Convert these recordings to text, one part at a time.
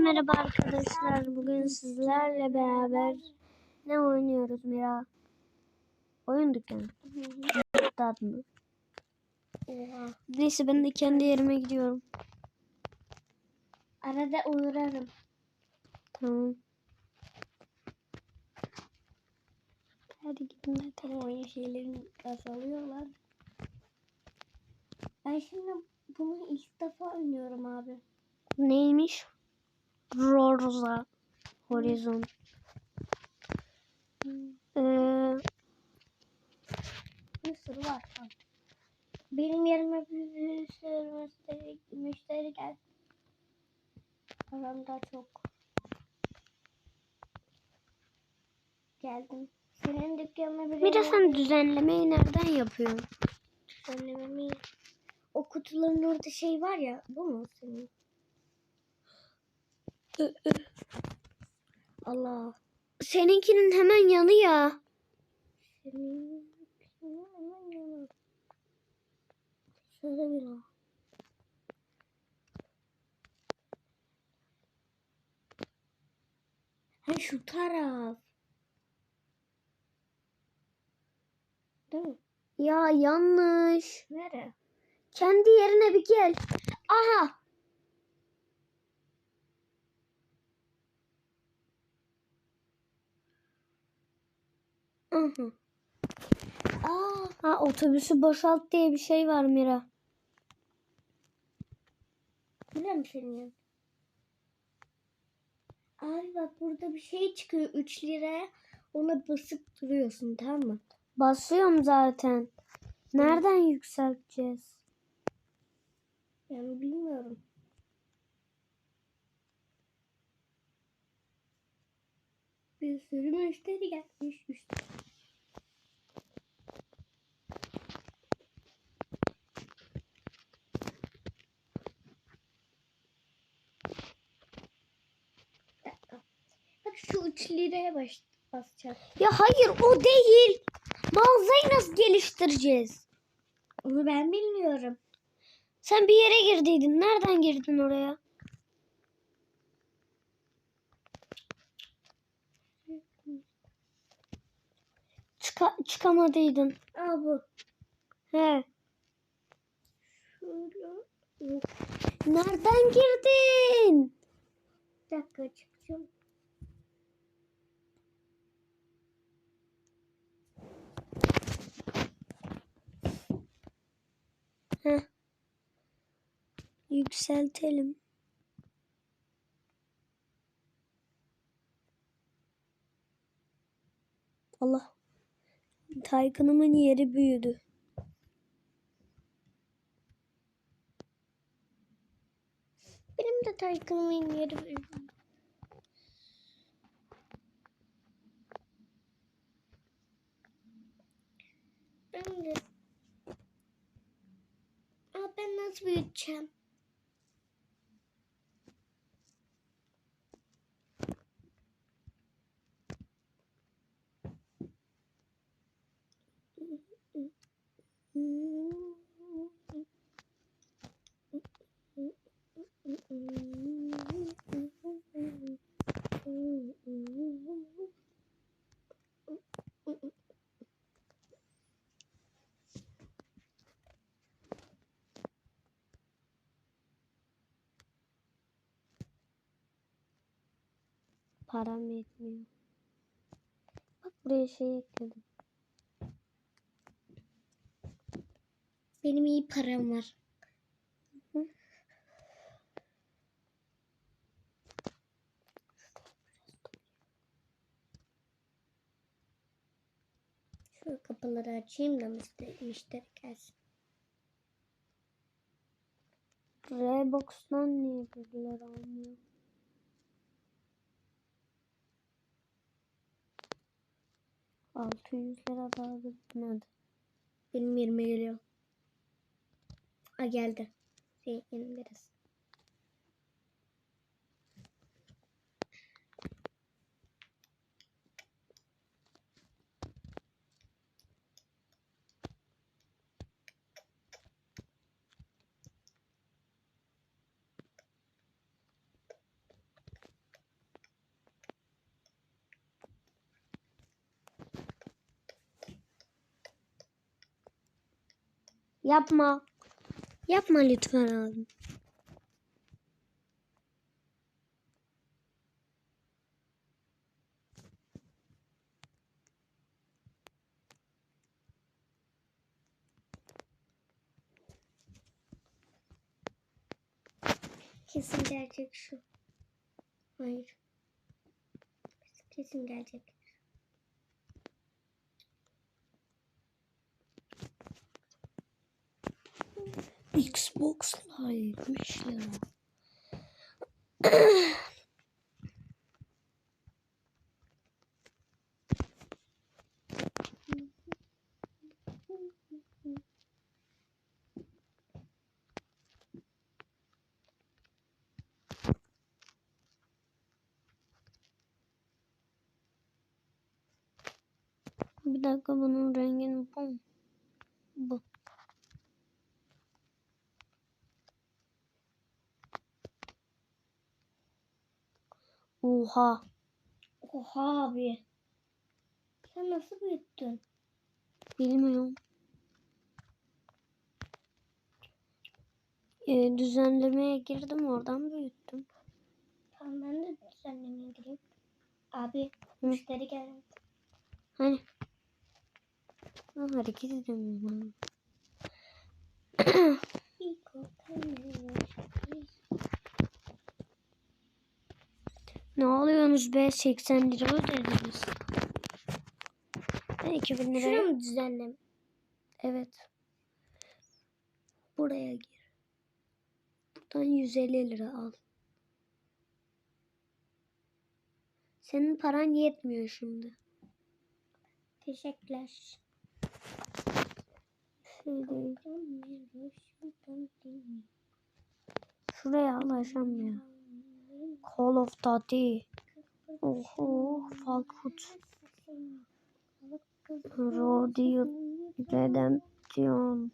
Merhaba arkadaşlar. Bugün sizlerle beraber ne oynuyoruz Mira? Oyun dükkanı. Tatlı. Oha. Neyse ben de kendi yerime gidiyorum. Arada uğrarım. Tamam. Hadi gidin hadi. Tamam oyun şeylerini alıyorlar. Ben şimdi bunu ilk defa oynuyorum abi. Neymiş? Rosa Horizon. Ee, Bir sürü var. Benim yerime bir, sürü müşteri, müşteri geldi. Aramda çok. Geldim. Senin dükkanına bir Mira sen düzenlemeyi nereden yapıyorsun? Söylememi. O kutuların orada şey var ya. Bu mu senin? Allah. Seninkinin hemen yanı ya. Senin senin hemen yanı. Şöyle bir o. Ha şu taraf. Değil mi? Ya yanlış. Nere? Kendi yerine bir gel. Aha. Aha. Aa, Ha otobüsü boşalt diye bir şey var Mira. biliyor musun senin? Abi bak burada bir şey çıkıyor 3 liraya. Ona basıp duruyorsun tamam mı? Basıyorum zaten. Nereden yükselteceğiz? Yani bilmiyorum. Bir sürü müşteri gelmiş. Müşteri. Bir dakika. Bak şu 3 liraya baş, basacağız. Ya hayır o değil. Mağazayı nasıl geliştireceğiz? Onu ben bilmiyorum. Sen bir yere girdiydin. Nereden girdin oraya? Çıka çıkamadıydın. Aa bu. He. Şöyle. Nereden girdin? Bir dakika çıkacağım. Heh. Yükseltelim. Allah. Taycan'ımın yeri büyüdü. Benim de Taycan'ımın yeri büyük. Ben de. Aa, ben nasıl büyüteceğim? Param yetmiyor. Bak buraya şey ekledim. Benim iyi param var. Şu kapıları açayım da müşteri, müşteri gelsin. Rebox'tan niye birileri almıyor? Altı yüz lira daha bitmedi. Benim yerime geliyor. A geldi. Şey, biraz. Yapma. Yapma lütfen abi. Kesin gerçek şu. Hayır. Kesin Xbox'lar 70 lira. Bir dakika bunun rengini bu mu? Bu. Oha. Oha abi. Sen nasıl büyüttün? Bilmiyorum. Ee, düzenlemeye girdim oradan büyüttüm. Tamam ben de düzenlemeye gireyim. Abi Hı. müşteri geldi. Hani? Ha, hareket edemiyorum. İlk ortamı. Ne alıyorsunuz be? 80 lira ödediniz. Ben 2000 Şunu liraya... mu düzenlem? Evet. Buraya gir. Buradan 150 lira al. Senin paran yetmiyor şimdi. Teşekkürler. Şuraya alaşamıyor. Call of Duty. Oho, Falkut. Rodeo Redemption.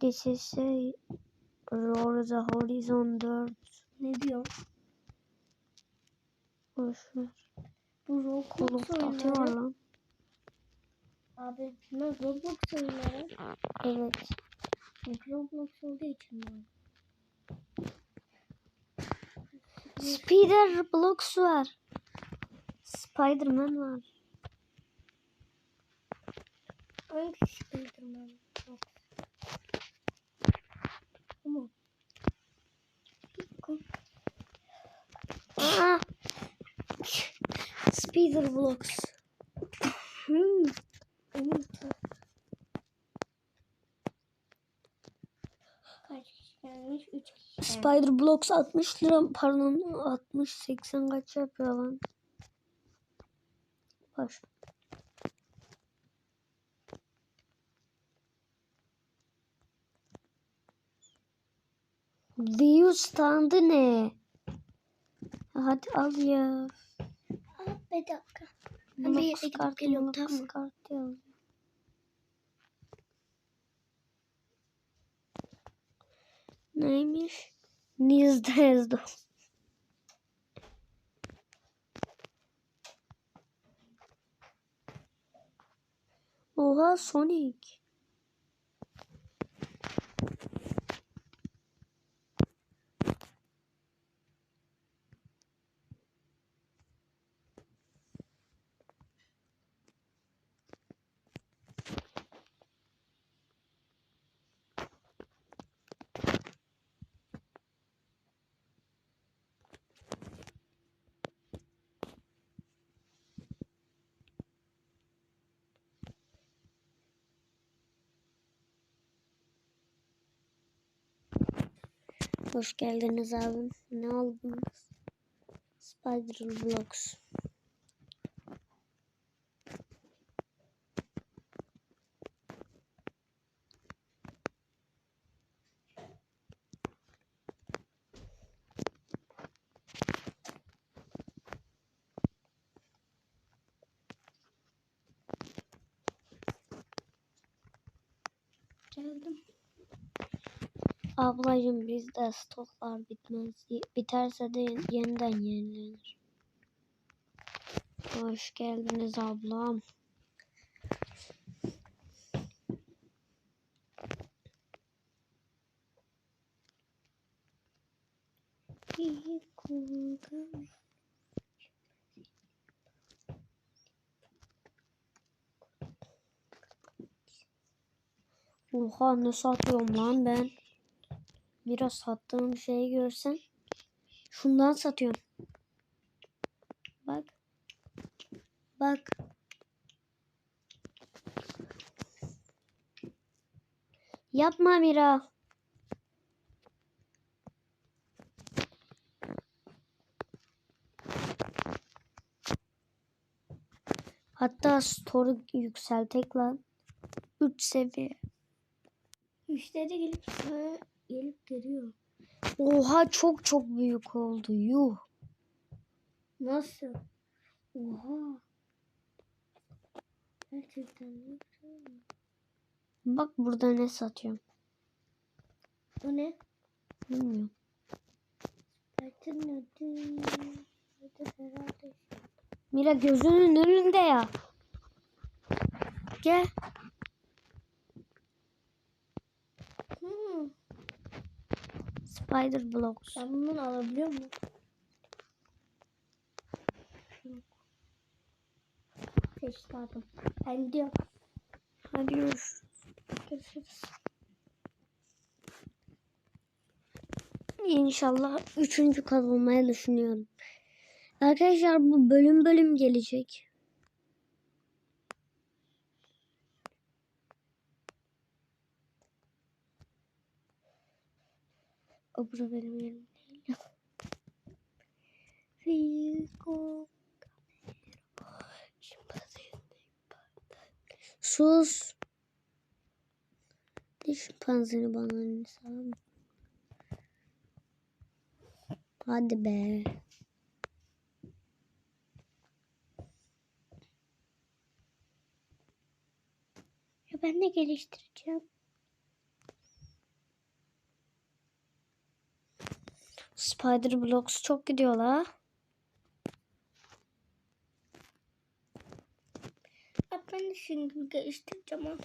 This is a Rosa Horizon 4. Ne diyor? Boşver. Bu Call of Duty var lan. Abi bunlar Roblox oyunları. Evet. Roblox olduğu için var. Spider Blocks var. Spiderman var. Hangi Spiderman? Aa! Spider Blocks. Hmm. evet. Kaç kişi gelmiş? 3 kişi gelmiş. Spider Blocks 60 lira pardon 60 80 kaç yapıyor lan? Baş. View standı ne? Hadi al ya. Aa, bir dakika. Ben bir yere gidip kart, geliyorum, tamam mı? Neymiş? не знаю. Oha Sonic. Hoş geldiniz abim. Ne aldınız? Spider Blocks. Ablacım bizde stoklar bitmez. Biterse de yeniden yenilenir. Hoş geldiniz ablam. İyi kullanın. Oha ne satıyorum lan ben. Biraz sattığım şeyi görsen. Şundan satıyorum. Bak. Bak. Yapma Mira. Hatta story yükseltek lan. 3 seviye. Müşteri gelip gelip geliyor. Oha çok çok büyük oldu. Yuh. Nasıl? Oha. Gerçekten ne. Bak burada ne satıyorum. O ne? Bilmiyorum. Zaten ödüm. Ödüm herhalde. Mira gözünün önünde ya. Gel. Hmm. Spider Blocks. Ben bundan alabiliyor muyum? Yok. Seçti adam. Ben gidiyorum. Hadi görüşürüz. Görüşürüz. İnşallah üçüncü kat olmayı düşünüyorum. Arkadaşlar bu bölüm bölüm gelecek. O bura benim yerim değil. Figo. Sus. Ne şimpanzeni bana insan. Hadi be. Ya ben de geliştireceğim. Spider Blocks çok gidiyor la. Ben şimdi geliştireceğim onu.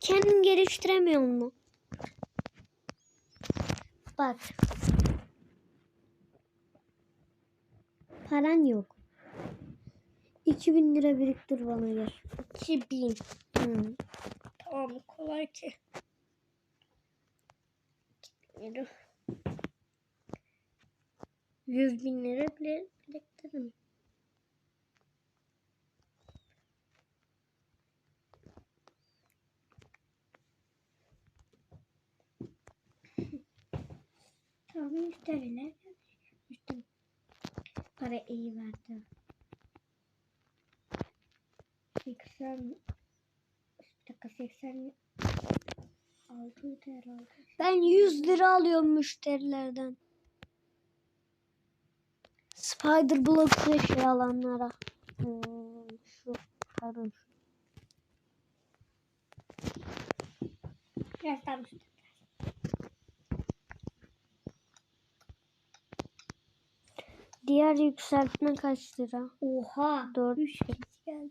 Kendin geliştiremiyor mu? Bak. Paran yok. 2000 lira biriktir bana gel. 2000. Hı. Tamam kolay ki. Lira. 100 bin lira bile biriktiririm. Tamam müşteriler müşteri para iyi verdi. 80 dakika 80 altıydı herhalde. Ben 100 lira alıyorum müşterilerden. Spider Blocks'la şey alanlara. Hmm, şu pardon. Biraz daha müşteri. Diğer yükseltme kaç lira? Oha. Dört. 3 kişi geldi.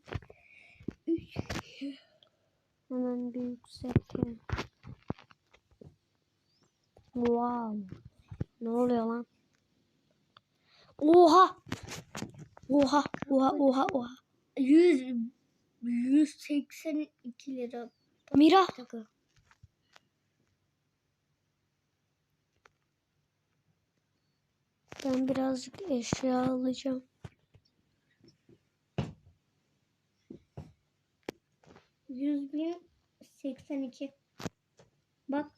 3 Hemen bir yükselteyim. Wow. Ne oluyor lan? Oha! Oha, oha, oha, oha. 100 182 lira. Mira. Ben birazcık eşya alacağım. Yüz bin seksen iki. Bak.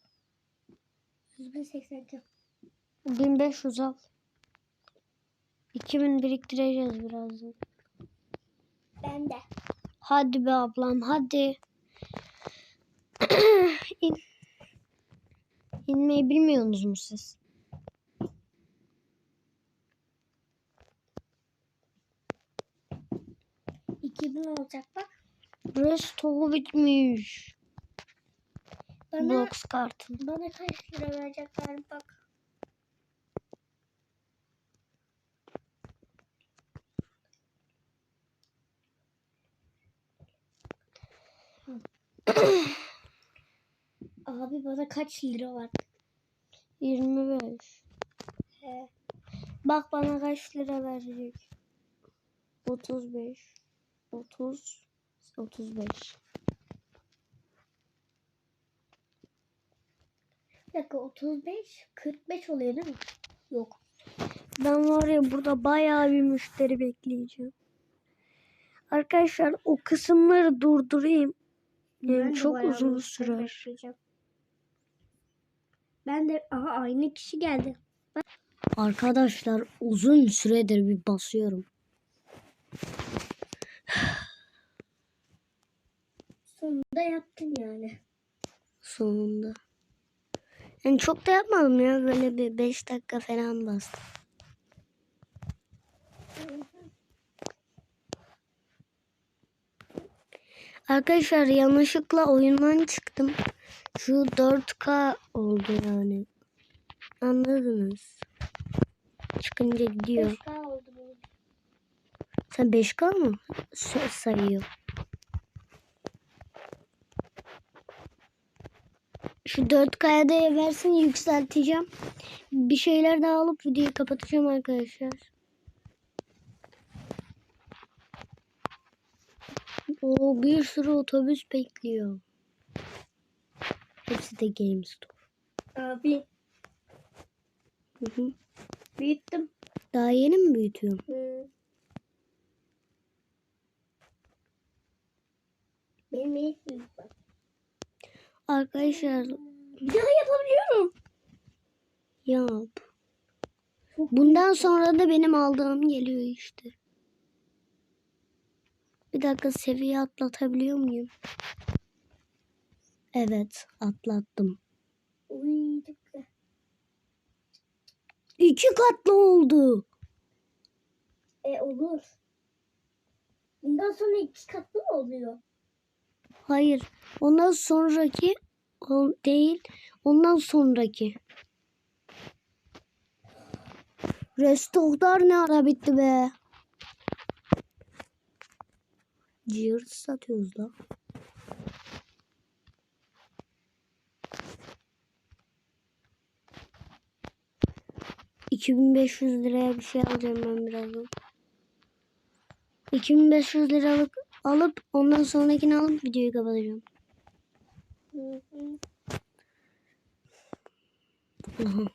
Yüz bin seksen iki. 1500 al. 2000 biriktireceğiz birazdan. Ben de. Hadi be ablam hadi. İn. İnmeyi bilmiyorsunuz mu siz? İki bin olacak bak. Burası tohu bitmiş. Bana, Box kartın. bana kaç lira verecekler bak. Abi bana kaç lira var? 25. He. Bak bana kaç lira verecek. 35 30 35 Bir dakika 35 45 oluyor değil mi? Yok. Ben var ya burada bayağı bir müşteri bekleyeceğim. Arkadaşlar o kısımları durdurayım. Yani çok uzun sürer. Ben de aha aynı kişi geldi. Arkadaşlar uzun süredir bir basıyorum. Sonunda yaptın yani. Sonunda. Yani çok da yapmadım ya. Böyle bir 5 dakika falan bastım. Arkadaşlar yanlışlıkla oyundan çıktım. Şu 4K oldu yani. Anladınız. Çıkınca gidiyor. 5K oldu bu. Sen 5K mı sa- sayıyor? Şu 4K'ya da versin yükselteceğim. Bir şeyler daha alıp videoyu kapatacağım arkadaşlar. O bir sürü otobüs bekliyor. Hepsi de GameStop. Abi Hı hı. büyüttüm. Daha yeni mi büyütüyorum? Hı. Benim büyük bak. Arkadaşlar Bir daha yapabiliyorum. yap. Bundan sonra da benim aldığım geliyor işte. Bir dakika seviye atlatabiliyor muyum? Evet atlattım. Uy. İki katlı oldu. E olur. Bundan sonra iki katlı mı oluyor? Hayır. Ondan sonraki o değil. Ondan sonraki. Restoklar ne ara bitti be? Cihır satıyoruz la. ...2500 liraya bir şey alacağım ben birazdan. 2500 liralık alıp ondan sonrakini alıp videoyu kapatacağım. Aha.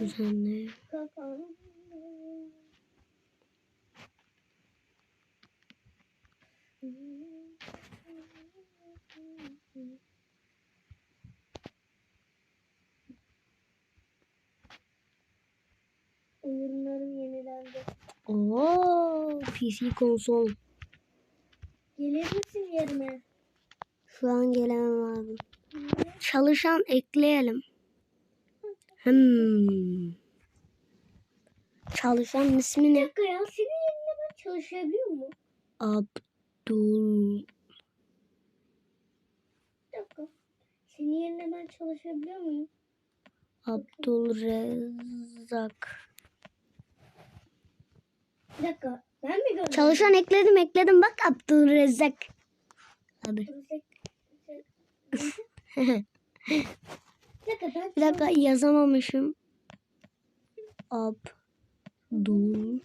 Düzenle. Oyunlarım yenilendi. Oo, PC konsol. Gelir misin yerime? Şu an gelen lazım. Çalışan ekleyelim. Hmm. Çalışan ismi Bir ne? dakika ya senin yerine ben çalışabiliyor mu? Abdul. Bir dakika. Senin yerine ben çalışabiliyor muyum? Abdulrezzak. Bir dakika. Ben mi gönderdim? Çalışan ekledim ekledim bak Abdulrezzak. Hadi. Bir dakika ben Bir dakika yazamamışım. Abdul.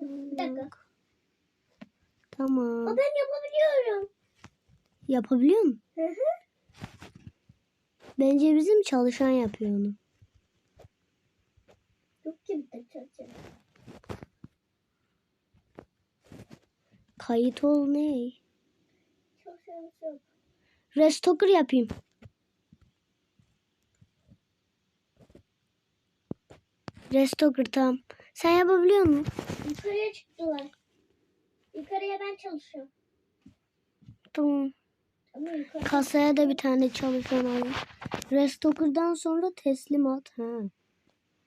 Bir dakika. Tamam. Aa, ben yapabiliyorum. Yapabiliyor musun? Hı hı. Bence bizim çalışan yapıyor onu. Yok ki bir de çalışacağım. Kayıt ol ne? Çalışan yok. Restoker yapayım. Restoker tamam. Sen yapabiliyor musun? Yukarıya çıktılar. Yukarıya ben çalışıyorum. Tamam. Ama yukarı. Kasaya da bir tane çalışan alayım. Restoker'dan sonra teslimat. Ha.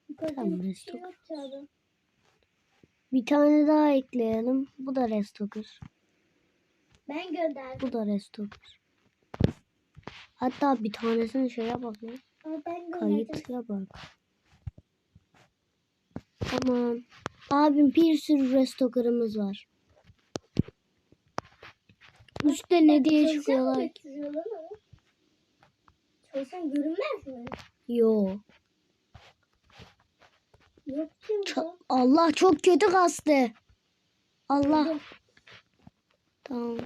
yukarıda Tamam, restock. şey. Bir tane daha ekleyelim. Bu da restoker. Ben gönderdim. Bu da restoker. Hatta bir tanesini şeye bak ya. Bak. Tamam. Abim bir sürü restoker'ımız var. Üstte ne diye çıkıyorlar ki? Çalışan görünmez mi? Yo. Yok Ç-. Allah çok kötü kastı. Allah. Tamam.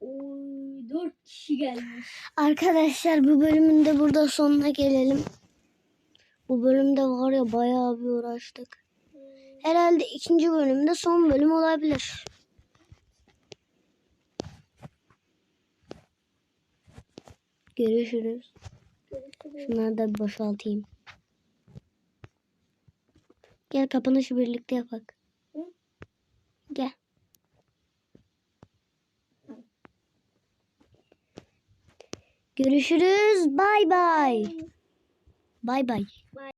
Oy dört kişi gelmiş. Arkadaşlar bu bölümün de burada sonuna gelelim. Bu bölümde var ya bayağı bir uğraştık. Herhalde ikinci bölümde son bölüm olabilir. Görüşürüz. Görüşürüz. Şunları da boşaltayım. Gel kapanışı birlikte yapak. Gel. Görüşürüz. Bay bay. Bay bay.